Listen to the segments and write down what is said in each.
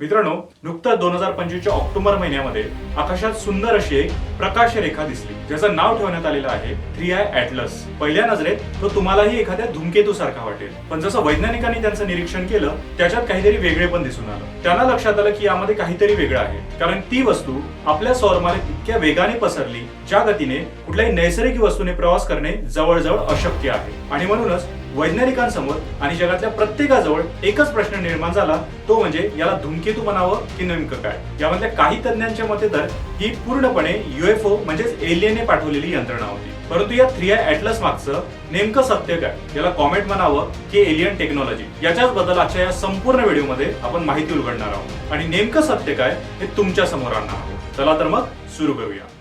मित्रांनो नुकताच दोन हजार पंचवीसच्या ऑक्टोबर महिन्यामध्ये आकाशात सुंदर अशी एक प्रकाश रेखा दिसली ज्याचं नाव ठेवण्यात आलेलं आहे थ्री आय अॅटलस पहिल्या नजरेत तो तुम्हालाही एखाद्या धुमकेतू सारखा वाटेल. पण जसं वैज्ञानिकांनी त्यांचं निरीक्षण केलं त्याच्यात काहीतरी वेगळे पण दिसून आलं. त्यांना लक्षात आलं की यामध्ये काहीतरी वेगळं आहे. कारण ती वस्तू आपल्या सौरमालेत इतक्या वेगाने पसरली ज्या गतीने कुठल्याही नैसर्गिक वस्तूने प्रवास करणे जवळजवळ अशक्य आहे. आणि म्हणूनच वैज्ञानिकांसमोर आणि जगातल्या प्रत्येकाजवळ एकच प्रश्न निर्माण झाला तो म्हणजे याला धूमकेतू म्हणावं की नेमकं काय? यामधल्या काही तज्ञांच्या मते तर ही पूर्णपणे युएफओ म्हणजेच एलियनने पाठवलेली यंत्रणा होती. परंतु या थ्री आय ऍटलस मागचं नेमकं सत्य काय? याला कॉमेंट म्हणावं की एलियन टेक्नॉलॉजी. याच्याच बद्दल आजच्या या संपूर्ण व्हिडिओमध्ये आपण माहिती उलगडणार आहोत. आणि नेमकं सत्य काय हे तुमच्यासमोर आणणार आहोत. चला तर मग सुरू करूया.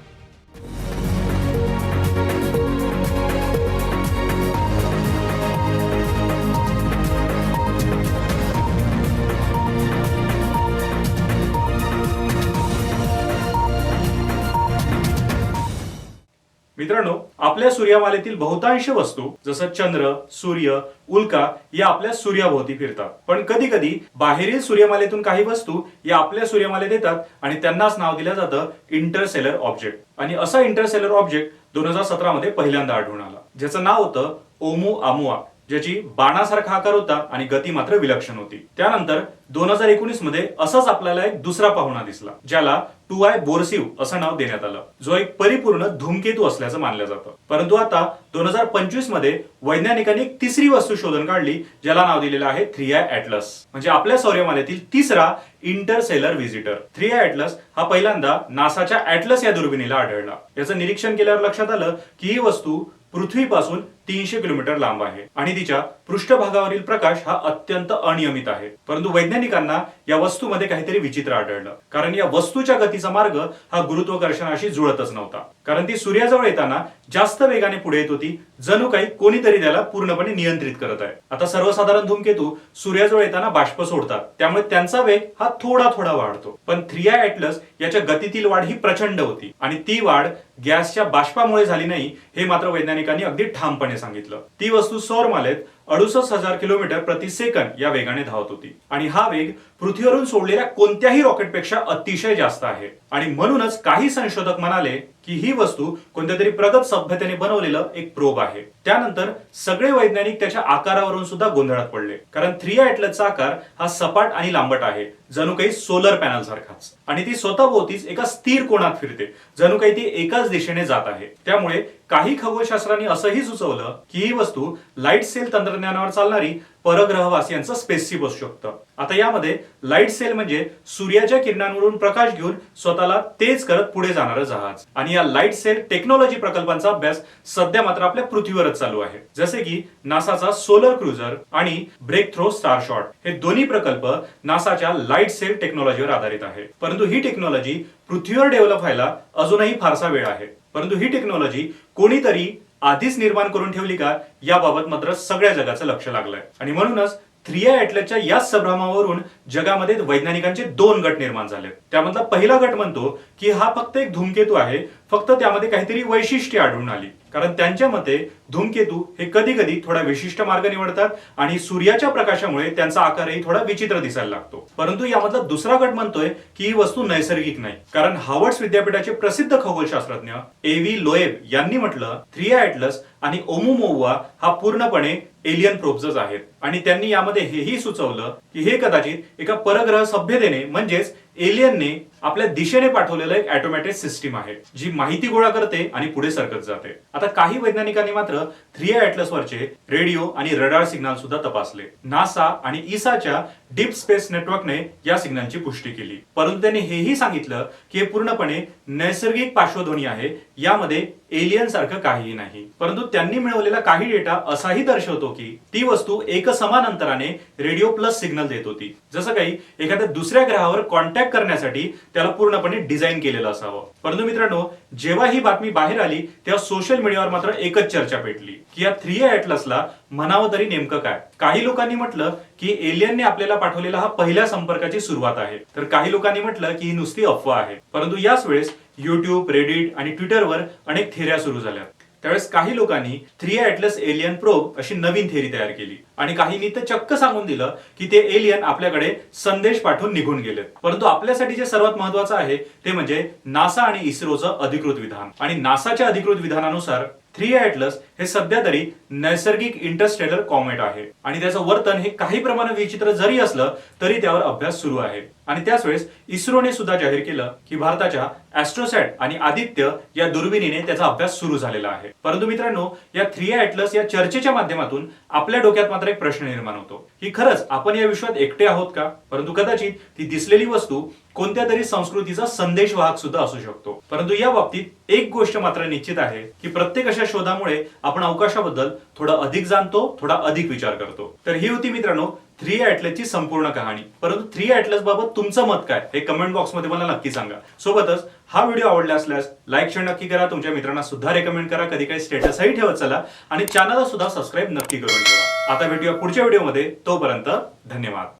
मित्रांनो आपल्या सूर्यमालेतील बहुतांश वस्तू जसं चंद्र सूर्य उल्का या आपल्या सूर्याभोवती फिरतात. पण कधी कधी बाहेरील सूर्यमालेतून काही वस्तू या आपल्या सूर्यमालेत येतात आणि त्यांनाच नाव दिलं जातं इंटरसेलर ऑब्जेक्ट आणि असा इंटरसेलर ऑब्जेक्ट दोन हजार सतरा मध्ये पहिल्यांदा आढळून आला ज्याचं नाव होतं ओमू आमुआ ज्याची बाणासारखा आकार होता आणि गती मात्र विलक्षण होती. त्यानंतर दोन हजार एकोणीसमध्ये असंच आपल्याला एक दुसरा पाहुणा दिसला ज्याला टू आय बोरसिव असं नाव देण्यात आलं. जो एक परिपूर्ण धूमकेतू असल्याचं मानलं जातं. परंतु आता दोन हजार पंचवीसमध्ये वैज्ञानिकांनी एक तिसरी वस्तू शोधून काढली ज्याला नाव दिलेलं आहे थ्री आय ऍटलस म्हणजे आपल्या सौर्यमालेतील तिसरा interstellar visitor. Three I Atlas हा पहिल्यांदा नासाच्या अॅटलस या दुर्बिणीला आढळला. याचं निरीक्षण केल्यावर लक्षात आलं की ही वस्तू पृथ्वीपासून तीनशे किलोमीटर लांब आहे. आणि तिच्या पृष्ठभागावरील प्रकाश हा अत्यंत अनियमित आहे. परंतु वैज्ञानिकांना या वस्तूमध्ये काहीतरी विचित्र आढळलं. कारण या वस्तूच्या गतीचा मार्ग हा गुरुत्वाकर्षणाशी जुळतच नव्हता. कारण ती सूर्याजवळ येताना जास्त वेगाने पुढे येत होती. जणू काही कोणीतरी त्याला पूर्णपणे नियंत्रित करत आहे. आता सर्वसाधारण धूमकेतू सूर्याजवळ येताना बाष्प सोडतात. त्यामुळे त्यांचा वेग हा थोडा थोडा वाढतो. पण थ्री आय ऍटलस याच्या गतीतील वाढ ही प्रचंड होती. आणि ती वाढ गॅसच्या बाष्पामुळे झाली नाही हे मात्र वैज्ञानिकांनी अगदी ठामपणे सांगितलं. ती वस्तू सौरमालेत अडुसष्ट हजार किलोमीटर प्रति सेकंद या वेगाने धावत होती. आणि हा वेग पृथ्वीवरून सोडलेल्या कोणत्याही रॉकेटपेक्षा अतिशय जास्त आहे. आणि म्हणूनच काही संशोधक म्हणाले की ही वस्तू कोणत्या तरी प्रगत सभ्यतेने बनवलेलं एक प्रोब आहे. त्यानंतर सगळे वैज्ञानिक त्याच्या आकारावरून सुद्धा गोंधळात पडले. कारण थ्री चा आकार हा सपाट आणि लांबट आहे जणू काही सोलर पॅनल सारखाच. आणि ती स्वतःभोवतीच एका स्थिर कोणात फिरते जणू काही ती एकाच दिशेने जात आहे. त्यामुळे काही खगोलशास्त्रांनी असंही सुचवलं की ही वस्तू लाइट सेल तंत्रज्ञानावर चालणारी परग्रहवासियांचं स्पेसशिप असू शकतं. आता यामध्ये लाइट सेल म्हणजे सूर्याच्या किरणांवरून प्रकाश घेऊन स्वतःला तेज करत पुढे जाणारं जहाज. आणि या लाइट सेल टेक्नॉलॉजी प्रकल्पांचा अभ्यास सध्या मात्र आपल्या पृथ्वीवरच चालू आहे. जसे की नासाचा सोलर क्रुझर आणि ब्रेक थ्रो स्टार शॉट हे दोन्ही प्रकल्प नासाच्या लाइट सेल टेक्नॉलॉजीवर आधारित आहे. परंतु ही टेक्नॉलॉजी पृथ्वीवर डेव्हलप व्हायला अजूनही फारसा वेळ आहे. परंतु ही टेक्नॉलॉजी कोणीतरी आधीच निर्माण करून ठेवली का? याबाबत मात्र सगळ्या जगाचं लक्ष लागलंय. आणि म्हणूनच थ्री आय याच संभ्रमावरून जगामध्ये वैज्ञानिकांचे दोन गट निर्माण झाले. त्यामधला पहिला गट म्हणतो की हा फक्त एक धूमकेतू आहे फक्त त्यामध्ये काहीतरी वैशिष्ट्ये आढळून आली. कारण त्यांच्या मते धूमकेतू हे कधी कधी थोडा विशिष्ट मार्ग निवडतात आणि सूर्याच्या प्रकाशामुळे त्यांचा आकारही थोडा विचित्र दिसायला लागतो. परंतु यामधला दुसरा गट म्हणतोय की ही वस्तू नैसर्गिक नाही. कारण हावर्ड्स विद्यापीठाचे प्रसिद्ध खगोलशास्त्रज्ञ ए व्ही लोएब यांनी म्हटलं थ्री ऍटलस आणि ओमुमोवा हा पूर्णपणे एलियन प्रोब्सच आहेत. आणि त्यांनी यामध्ये हेही सुचवलं की हे कदाचित एका परग्रह सभ्यतेने म्हणजेच एलियनने आपल्या दिशेने पाठवलेलं एक ऑटोमॅटिक सिस्टीम आहे जी माहिती गोळा करते आणि पुढे सरकत जाते. आता काही वैज्ञानिकांनी मात्र थ्री ऍटलस वरचे रेडिओ आणि रडार सिग्नल सुद्धा तपासले. नासा आणि इसाच्या डीप स्पेस नेटवर्कने या सिग्नलची पुष्टी केली. परंतु त्यांनी हेही सांगितलं की हे पूर्णपणे नैसर्गिक पार्श्वध्वनी आहे यामध्ये एलियन सारखं काहीही नाही. परंतु त्यांनी मिळवलेला काही डेटा असाही दर्शवतो की ती वस्तू एक समान अंतराने रेडिओ प्लस सिग्नल देत होती. जसं काही एखाद्या दुसऱ्या ग्रहावर कॉन्टॅक्ट करण्यासाठी त्याला पूर्णपणे डिझाईन केलेलं असावं. परंतु मित्रांनो जेव्हा ही बातमी बाहेर आली तेव्हा सोशल मीडियावर मात्र एकच चर्चा पेटली की या थ्री ऍटलसला म्हणावं तरी नेमकं काय? काही लोकांनी म्हटलं की एलियनने आपल्याला पाठवलेला हा पहिल्या संपर्काची सुरुवात आहे. तर काही लोकांनी म्हटलं की ही नुसती अफवा आहे. परंतु याच वेळेस युट्यूब रेडिट आणि ट्विटरवर अनेक थेऱ्या सुरू झाल्या. त्यावेळेस काही लोकांनी थ्री ऍटलस एलियन प्रोब अशी नवीन थेअरी तयार केली. आणि काहींनी तर चक्क सांगून दिलं की ते एलियन आपल्याकडे संदेश पाठवून निघून गेले परंतु आपल्यासाठी जे सर्वात महत्वाचं आहे ते म्हणजे नासा आणि इस्रोचं अधिकृत विधान. आणि नासाच्या अधिकृत विधानानुसार थ्री ॲटलस हे सध्या तरी नैसर्गिक इंटरस्टेलर कॉमेट आहे. आणि त्याचं वर्तन हे काही प्रमाणात विचित्र जरी असलं तरी त्यावर अभ्यास सुरू आहे. आणि त्याच वेळेस इस्रोने सुद्धा जाहीर केलं की भारताच्या ऍस्ट्रोसॅट आणि आदित्य या दुर्बिणीने त्याचा अभ्यास सुरू झालेला आहे. परंतु मित्रांनो या थ्री ॲटलस या चर्चेच्या माध्यमातून आपल्या डोक्यात मात्र एक प्रश्न निर्माण होतो. की खरंच आपण या विश्वात एकटे आहोत का? परंतु कदाचित ती दिसलेली वस्तू कोणत्या तरी संस्कृतीचा संदेश वाहक सुद्धा असू शकतो. परंतु या बाबतीत एक गोष्ट मात्र निश्चित आहे की प्रत्येक अशा शोधामुळे आपण अवकाशाबद्दल थोडा अधिक जाणतो थोडा अधिक विचार करतो. तर ही होती मित्रांनो थ्री ॲटलसची संपूर्ण कहाणी. परंतु थ्री ॲटलस बाबत तुमचं मत काय हे कमेंट बॉक्समध्ये मला नक्की सांगा. सोबतच हा व्हिडिओ आवडला असल्यास लाईक शेअर नक्की करा तुमच्या मित्रांना सुद्धा रेकमेंड करा कधी काही स्टेटसही ठेवत चला आणि चॅनलला सुद्धा सबस्क्राईब नक्की करून ठेवा. आता भेटूया पुढच्या व्हिडिओमध्ये तोपर्यंत धन्यवाद.